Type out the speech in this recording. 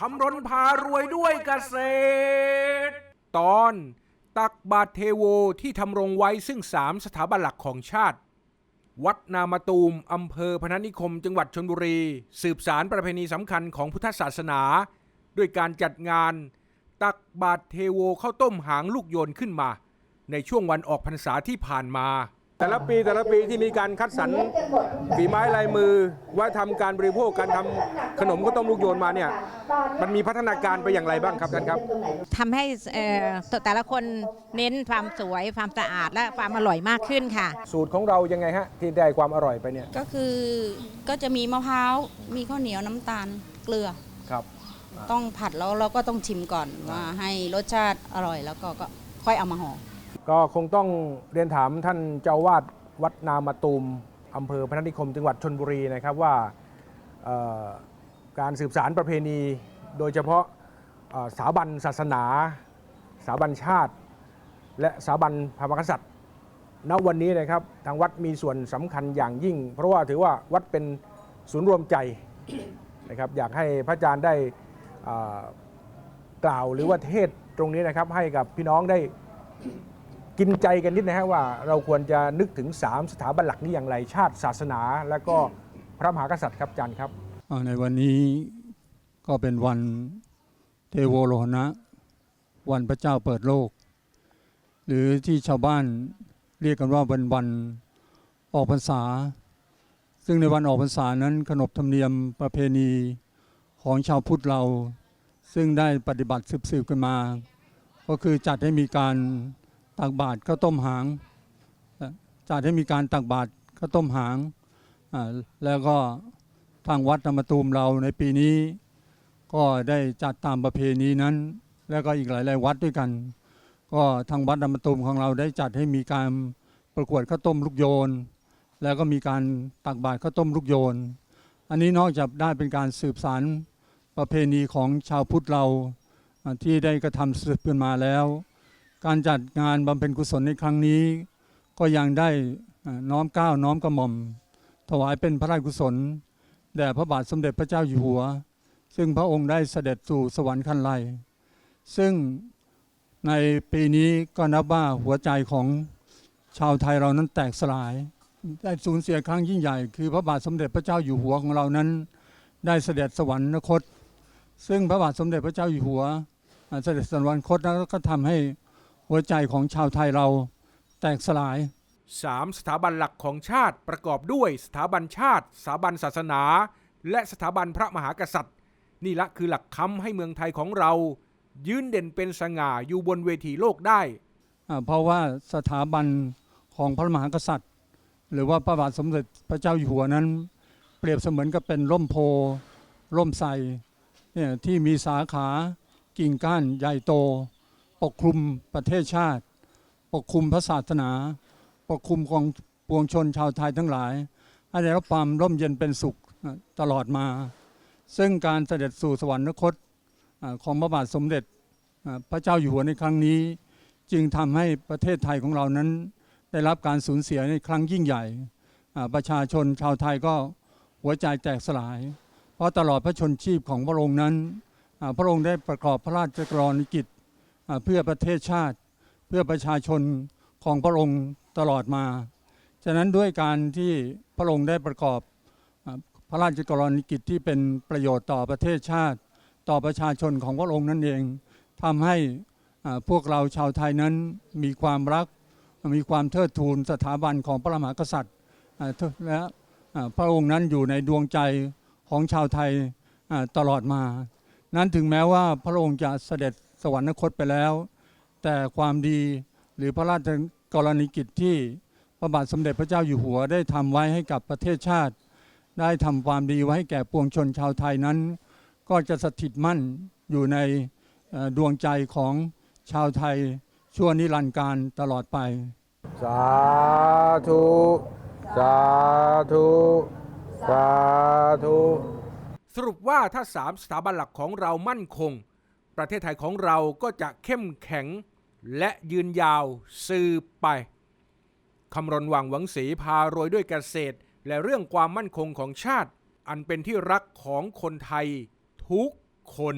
คำรนพารวยด้วยเกษตร ตอนตักบาทเทโวที่ทำรงไว้ซึ่งสามสถาบันหลักของชาติ วัดนามาตูมอำเภอพนัสนิคม จังหวัดชนบุรี สืบสารประเพณีสำคัญของพุทธศาสนา ด้วยการจัดงาน ตักบาทเทโวข้าวต้มหางลูกโยนขึ้นมา ในช่วงวันออกพรรษาที่ผ่านมา แต่ละปีแต่ละปีที่มีการคัดสรรฝีไม้ลายมือว่าทำการบริโภคการทำขนมข้าวต้มลูกโยนมาเนี่ยมันมีพัฒนาการไปอย่างไรบ้างครับท่านครับทำให้เอ่อแต่ละคนเน้นความสวยความสะอาดและความอร่อยมากขึ้นค่ะ สูตรของเรายังไงฮะที่ได้ความอร่อยไปเนี่ยก็คือก็จะมีมะพร้าวมีข้าวเหนียวน้ำตาลเกลือครับ ต้องผัดแล้วเราก็ต้องชิมก่อนว่าให้รสชาติอร่อยแล้วก็ก็ค่อยเอามาห่อ ก็คงต้องเรียนถามท่านเจ้าวาดวัดนามาตูมอำเภอพนัสนิคมจังหวัดชนบุรีนะครับว่าการสืบสารประเพณี โดยเฉพาะสถาบันศาสนาสถาบันชาติ และสถาบันพระมหากษัตริย์ณวันนี้นะครับทางวัดมีส่วนสำคัญอย่างยิ่ง เพราะว่าถือว่าวัดเป็นศูนย์รวมใจนะครับอยากให้พระอาจารย์ได้กล่าวหรือว่าเทศตรงนี้นะครับให้กับพี่น้องได้ กินใจกันนิดนะฮะว่าเราควรจะนึกถึง 3 สถาบันหลักนี้อย่างไร ชาติศาสนา และก็พระมหากษัตริย์ครับอาจารย์ครับอ่าในวันนี้ก็เป็นวันเทโวโลหณะวันพระเจ้าเปิดโลก หรือที่ชาวบ้านเรียกกันว่าวันวันออกพรรษา ซึ่งในวันออกพรรษานั้นขนบธรรมเนียมประเพณีของชาวพุทธเรา ซึ่งได้ปฏิบัติสืบๆกันมา ก็คือจัดให้มีการ ตักบาตรข้าวต้มหางจัดให้มีการตักบาตรข้าวต้มหาง แล้วก็ทางวัดธรรมตูมเราในปีนี้ ก็ได้จัดตามประเพณีนั้น แล้วก็อีกหลาย ๆ วัดด้วยกัน ก็ทางวัดธรรมตูมของเราได้จัดให้มีการประกวดข้าวต้มลูกโยน แล้วก็มีการตักบาตรข้าวต้มลูกโยน อันนี้นอกจากได้เป็นการสืบสารประเพณีของชาวพุทธเราอ่าที่ได้กระทำสืบกันมาแล้ว การจัดงานบำเพ็ญกุศลในครั้งนี้ ก็ยังได้น้อมก้าวน้อมกระหม่อม ถวายเป็นพระราชกุศลแด่พระบาทสมเด็จพระเจ้าอยู่หัว ซึ่งพระองค์ได้เสด็จสู่สวรรค์คันไลซึ่งในปีนี้ก็นับว่าหัวใจของชาวไทยเรานั้นแตกสลาย ได้สูญเสียครั้งยิ่งใหญ่ คือพระบาทสมเด็จพระเจ้าอยู่หัวของเรานั้น ได้เสด็จสวรรคต ซึ่งพระบาทสมเด็จพระเจ้าอยู่หัว เสด็จสวรรคตแล้วก็ทำให้ หัวใจของชาวไทยเราแตกสลาย 3 สถาบันหลักของชาติประกอบด้วยสถาบันชาติ สถาบันศาสนา และสถาบันพระมหากษัตริย์ นี่ละคือหลักคำให้เมืองไทยของเรา ยืนเด่นเป็นสง่าอยู่บนเวทีโลกได้อ่าเพราะว่าสถาบันของพระมหากษัตริย์ หรือว่าพระบาทสมเด็จพระเจ้าอยู่หัวนั้น เปรียบเสมือนกับเป็นร่มโพร่มไทรเนี่ยที่มีสาขากิ่งก้านใหญ่โต ปกคลุมประเทศชาติ ปกคลุมพระศาสนา ปกคลุมของปวงชนชาวไทยทั้งหลาย ให้ได้รับความร่มเย็นเป็นสุขตลอดมา ซึ่งการเสด็จสู่สวรรคตของพระบาทสมเด็จพระเจ้าอยู่หัวในครั้งนี้ จึงทำให้ประเทศไทยของเรานั้น ได้รับการสูญเสียในครั้งยิ่งใหญ่ ประชาชนชาวไทยก็หัวใจแตกสลาย เพราะตลอดพระชนชีพของพระองค์นั้น พระองค์ได้ประกอบพระราชกรณียกิจ เพื่อประเทศชาติเพื่อประชาชนของพระองค์ตลอดมา ฉะนั้นด้วยการที่พระองค์ได้ประกอบพระราชกรณียกิจที่เป็นประโยชน์ต่อประเทศชาติ ต่อประชาชนของพระองค์นั่นเองทำให้พวกเราชาวไทยนั้นมีความรักมีความเทิดทูนสถาบันของพระมหากษัตริย์และพระองค์นั้นอยู่ในดวงใจของชาวไทยตลอดมา นั้นถึงแม้ว่าพระองค์จะเสด็จ วรรคตไปแล้ว แต่ความดีหรือพระราชกรณียกิจที่พระบาทสมเด็จพระเจ้าอยู่หัวได้ทำไว้ให้กับประเทศชาติ ได้ทำความดีไว้ให้แก่ปวงชนชาวไทยนั้น ก็จะสถิตมั่นอยู่ในเอ่อดวงใจของชาวไทยชั่วนิรันดร์การตลอดไป สาธุ สาธุ สาธุ สรุปว่าถ้าสามสถาบันหลักของเรามั่นคง ประเทศไทยของเราก็จะเข้มแข็งและยืนยาวสืบไปคำรณวังหวังสีพารวยด้วยเกษตร และเรื่องความมั่นคงของชาติ อันเป็นที่รักของคนไทยทุกคน